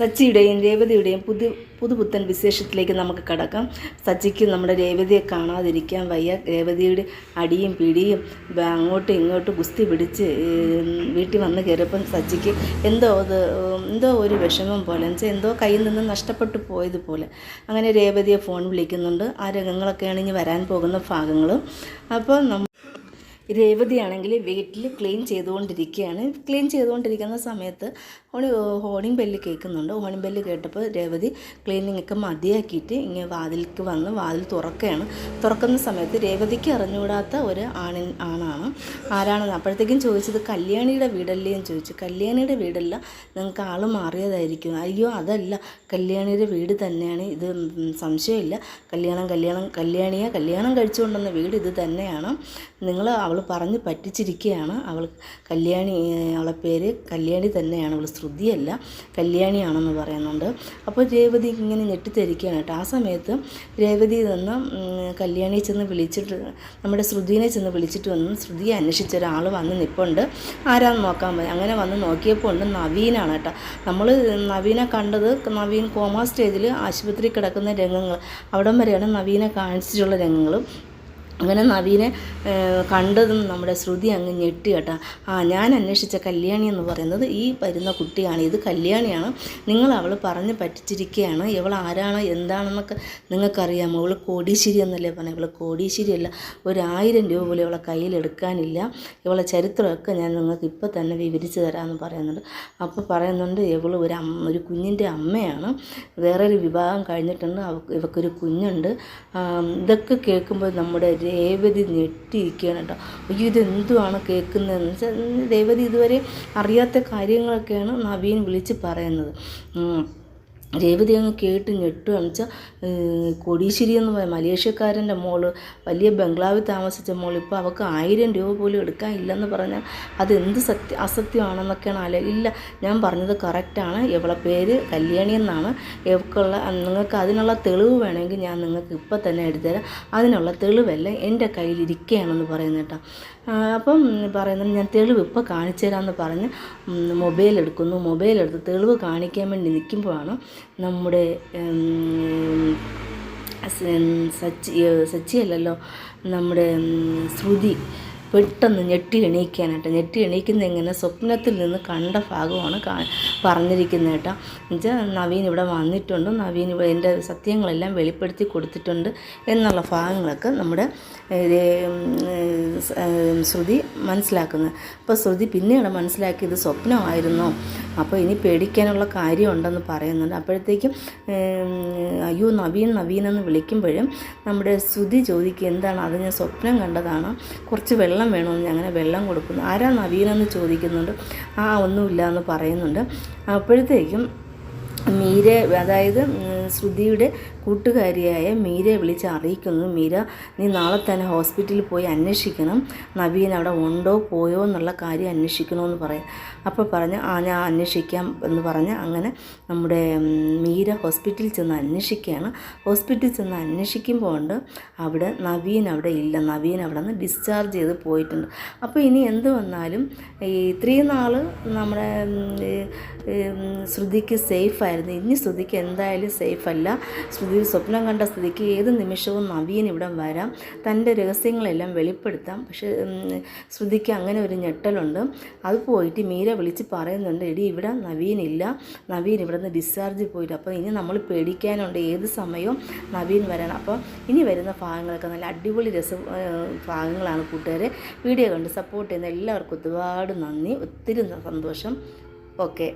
സച്ചിയുടെയും രേവതിയുടെയും പുതു പുതുപുത്തൻ വിശേഷത്തിലേക്ക് നമുക്ക് കടക്കാം. സച്ചിക്ക് നമ്മുടെ രേവതിയെ കാണാതിരിക്കാൻ വയ്യ. രേവതിയുടെ അടിയും പിടിയും അങ്ങോട്ടും ഇങ്ങോട്ടും ഗുസ്തി പിടിച്ച് വീട്ടിൽ വന്ന് കയറിയപ്പം സച്ചിക്ക് എന്തോ അത് എന്തോ ഒരു വിഷമം പോലെ എന്നുവെച്ചാൽ എന്തോ കയ്യിൽ നിന്ന് നഷ്ടപ്പെട്ടു പോയതുപോലെ. അങ്ങനെ രേവതിയെ ഫോൺ വിളിക്കുന്നുണ്ട്. ആ രംഗങ്ങളൊക്കെയാണ് ഇനി വരാൻ പോകുന്ന ഭാഗങ്ങൾ അപ്പോൾ നമ്മ രേവതിയാണെങ്കിൽ വീട്ടിൽ ക്ലീൻ ചെയ്തുകൊണ്ടിരിക്കുകയാണ്. ക്ലീൻ ചെയ്തുകൊണ്ടിരിക്കുന്ന സമയത്ത് ഹോണി ഹോണിംഗ് ബെല്ല് കേൾക്കുന്നുണ്ട്. ഹോണിംഗ് ബെല്ല് കേട്ടപ്പോൾ രേവതി ക്ലീനിങ് ഒക്കെ മതിയാക്കിയിട്ട് ഇങ്ങനെ വാതിലേക്ക് വന്ന് വാതിൽ തുറക്കുകയാണ്. തുറക്കുന്ന സമയത്ത് രേവതിക്ക് അറിഞ്ഞുകൂടാത്ത ഒരു ആണിൻ ആണാണ്. ആരാണെന്ന് അപ്പോഴത്തേക്കും ചോദിച്ചത് കല്യാണിയുടെ വീടല്ലേ? എന്ന് ചോദിച്ചു. കല്യാണിയുടെ വീടല്ല. നിങ്ങൾക്ക് ആൾ മാറിയതായിരിക്കും. അയ്യോ അതല്ല. കല്യാണിയുടെ വീട് തന്നെയാണ്. ഇത് സംശയമില്ല. കല്യാണം കല്യാണം കല്യാണിയെ. കല്യാണം കഴിച്ചുകൊണ്ടുവന്ന വീട് ഇത് തന്നെയാണ്. നിങ്ങൾ അവൾ പറഞ്ഞ് പറ്റിച്ചിരിക്കുകയാണ് അവൾ കല്യാണി അവളെ പേര് കല്യാണി തന്നെയാണ്. അവൾ ശ്രുതിയല്ല കല്യാണിയാണെന്ന് പറയുന്നുണ്ട്. അപ്പോൾ രേവതി ഇങ്ങനെ ഞെട്ടിത്തെരിക്കുകയാണ് കേട്ടോ. ആ സമയത്ത് രേവതി നിന്ന് കല്യാണിയെ ചെന്ന് വിളിച്ചിട്ട് നമ്മുടെ ശ്രുതിനെ ചെന്ന് വിളിച്ചിട്ട് വന്ന് ശ്രുതിയെ അന്വേഷിച്ച ഒരാൾ വന്ന് നിൽപ്പുണ്ട് ആരാന്ന് നോക്കാൻ പോയി അങ്ങനെ വന്ന് നോക്കിയപ്പോൾ ഉണ്ട് നവീനാണ് കേട്ടോ. നമ്മൾ നവീനെ കണ്ടത് നവീൻ കോമ സ്റ്റേജിൽ ആശുപത്രി കിടക്കുന്ന രംഗങ്ങൾ. അവിടം വരെയാണ് നവീനെ കാണിച്ചിട്ടുള്ള രംഗങ്ങളും. അങ്ങനെ നവീനെ കണ്ടതും നമ്മുടെ ശ്രുതി അങ്ങ് ഞെട്ടി കേട്ടാ. ആ ഞാൻ അന്വേഷിച്ച കല്യാണി എന്ന് പറയുന്നത് ഈ വരുന്ന കുട്ടിയാണ്. ഇത് കല്യാണിയാണ്. നിങ്ങൾ അവൾ പറഞ്ഞ് പറ്റിച്ചിരിക്കുകയാണ് ഇവൾ ആരാണ്? എന്താണെന്നൊക്കെ നിങ്ങൾക്കറിയാമോ? അവൾ കോടീശ്ശേരി എന്നല്ലേ പറഞ്ഞത് ഇവൾ കോടീശ്ശേരിയല്ല. ഒരായിരം രൂപ പോലും ഇവളെ കയ്യിലെടുക്കാനില്ല ഇവളെ ചരിത്രമൊക്കെ ഞാൻ നിങ്ങൾക്ക് ഇപ്പോൾ തന്നെ വിവരിച്ച് തരാമെന്ന് പറയുന്നുണ്ട്. അപ്പോൾ പറയുന്നുണ്ട് ഇവൾ ഒരു അമ്മ ഒരു കുഞ്ഞിന്റെ അമ്മയാണ്. വേറൊരു വിവാഹം കഴിഞ്ഞിട്ടുണ്ട്. അവൾക്ക് ഇവക്കൊരു കുഞ്ഞുണ്ട്. ഇതൊക്കെ കേൾക്കുമ്പോൾ നമ്മുടെ രേവതി ഞെട്ടിയിരിക്കുകയാണ് കേട്ടോ അയ്യോ ഇതെന്തുവാണ് കേൾക്കുന്നതെന്ന് വെച്ചാൽ രേവതി ഇതുവരെ അറിയാത്ത കാര്യങ്ങളൊക്കെയാണ് നവീൻ വിളിച്ച് പറയുന്നത്. രേവതി അങ്ങ് കേട്ട് ഞെട്ടുകയെന്ന് വെച്ചാൽ കൊടീശ്ശേരി എന്ന് പറയും. മലേഷ്യക്കാരന്റെ മോൾ വലിയ ബംഗ്ലാവിൽ താമസിച്ച മോൾ ഇപ്പോൾ അവൾക്ക് ആയിരം രൂപ പോലും എടുക്കാൻ ഇല്ലെന്ന് പറഞ്ഞാൽ അതെന്ത് സത്യ അസത്യമാണെന്നൊക്കെയാണ് ആലോ ഇല്ല ഞാൻ പറഞ്ഞത് കറക്റ്റാണ് ഇവളെ പേര് കല്യാണി എന്നാണ്. ഇവൾക്കുള്ള നിങ്ങൾക്ക് അതിനുള്ള തെളിവ് വേണമെങ്കിൽ ഞാൻ നിങ്ങൾക്ക് ഇപ്പം തന്നെ എടുത്തുതരാം. അതിനുള്ള തെളിവല്ല എന്റെ കയ്യിലിരിക്കുകയാണെന്ന് പറയുന്നത് കേട്ടോ. അപ്പം പറയുന്നത് ഞാൻ തെളിവ് ഇപ്പോൾ കാണിച്ചു തരാമെന്ന് പറഞ്ഞ് മൊബൈൽ എടുക്കുന്നു മൊബൈൽ എടുത്ത് തെളിവ് കാണിക്കാൻ വേണ്ടി നിൽക്കുമ്പോഴാണ് നമ്മുടെ സച്ചി സച്ചിയല്ലല്ലോ നമ്മുടെ ശ്രുതി പെട്ടെന്ന് ഞെട്ടി എണീക്കാനായിട്ട്. ഞെട്ടി എണീക്കുന്ന എങ്ങനെ സ്വപ്നത്തിൽ നിന്ന് കണ്ട ഭാഗമാണ് കാ പറഞ്ഞിരിക്കുന്നത് കേട്ടോ. എന്നുവെച്ചാൽ നവീൻ ഇവിടെ വന്നിട്ടുണ്ട്. നവീൻ എന്റെ സത്യങ്ങളെല്ലാം വെളിപ്പെടുത്തി കൊടുത്തിട്ടുണ്ട് എന്നുള്ള ഭാഗങ്ങളൊക്കെ നമ്മുടെ ശ്രുതി മനസ്സിലാക്കുന്നത് അപ്പോൾ ശ്രുതി പിന്നീട് മനസ്സിലാക്കിയത് സ്വപ്നമായിരുന്നു. അപ്പോൾ ഇനി പേടിക്കാനുള്ള കാര്യമുണ്ടെന്ന് പറയുന്നുണ്ട്. അപ്പോഴത്തേക്കും അയ്യോ നവീൻ നവീൻ എന്ന് വിളിക്കുമ്പോഴും നമ്മുടെ ശ്രുതി ചോദിക്കുക എന്താണ് അത് ഞാൻ സ്വപ്നം കണ്ടതാണ്. കുറച്ച് വെള്ളം വേണമെന്ന് ഞാൻ അങ്ങനെ വെള്ളം കൊടുക്കുന്നു. ആരാ നവീനെന്ന് ചോദിക്കുന്നുണ്ട്? ആ ഒന്നുമില്ല എന്ന് പറയുന്നുണ്ട്. അപ്പോഴത്തേക്കും മീരെ അതായത് ശ്രുതിയുടെ കൂട്ടുകാരിയായ മീരയെ വിളിച്ച് അറിയിക്കുന്നു മീര നീ നാളെ തന്നെ ഹോസ്പിറ്റലിൽ പോയി അന്വേഷിക്കണം. നവീൻ അവിടെ ഉണ്ടോ പോയോ എന്നുള്ള കാര്യം അന്വേഷിക്കണമെന്ന് പറയാം. അപ്പോൾ പറഞ്ഞ് ആ ഞാൻ അന്വേഷിക്കാം എന്ന് പറഞ്ഞ് അങ്ങനെ നമ്മുടെ മീര ഹോസ്പിറ്റലിൽ ചെന്ന് അന്വേഷിക്കുകയാണ്. ഹോസ്പിറ്റലിൽ ചെന്ന് അന്വേഷിക്കുമ്പോൾ ഉണ്ട് അവിടെ നവീൻ അവിടെ ഇല്ല. നവീൻ അവിടെ നിന്ന് ഡിസ്ചാർജ് ചെയ്ത് പോയിട്ടുണ്ട്. അപ്പോൾ ഇനി എന്ത് വന്നാലും ഈ ഇത്രയും നാൾ നമ്മുടെ ശ്രുതിക്ക് സേഫായിരുന്നു ഇനി ശ്രുതിക്ക് എന്തായാലും സേഫല്ല ശ്രുതി സ്വപ്നം കണ്ട സ്ഥിതിക്ക് ഏത് നിമിഷവും നവീൻ ഇവിടെ വരാം. തന്റെ രഹസ്യങ്ങളെല്ലാം വെളിപ്പെടുത്താം. പക്ഷേ ശ്രുതിക്ക് അങ്ങനെ ഒരു ഞെട്ടലുണ്ട്. അത് പോയിട്ട് മീര വിളിച്ച് പറയുന്നുണ്ട് എടി ഇവിടെ നവീൻ ഇല്ല. നവീൻ ഇവിടെ നിന്ന് ഡിസ്ചാർജ് പോയിട്ട്. അപ്പോൾ ഇനി നമ്മൾ പേടിക്കാനുണ്ട്. ഏത് സമയവും നവീൻ വരണം. അപ്പോൾ ഇനി വരുന്ന ഭാഗങ്ങളൊക്കെ നല്ല അടിപൊളി രസ ഭാഗങ്ങളാണ് കൂട്ടുകാരെ. വീഡിയോ കണ്ട് സപ്പോർട്ട് ചെയ്യുന്ന എല്ലാവർക്കും ഒരുപാട് നന്ദി. ഒത്തിരി സന്തോഷം. ഓക്കെ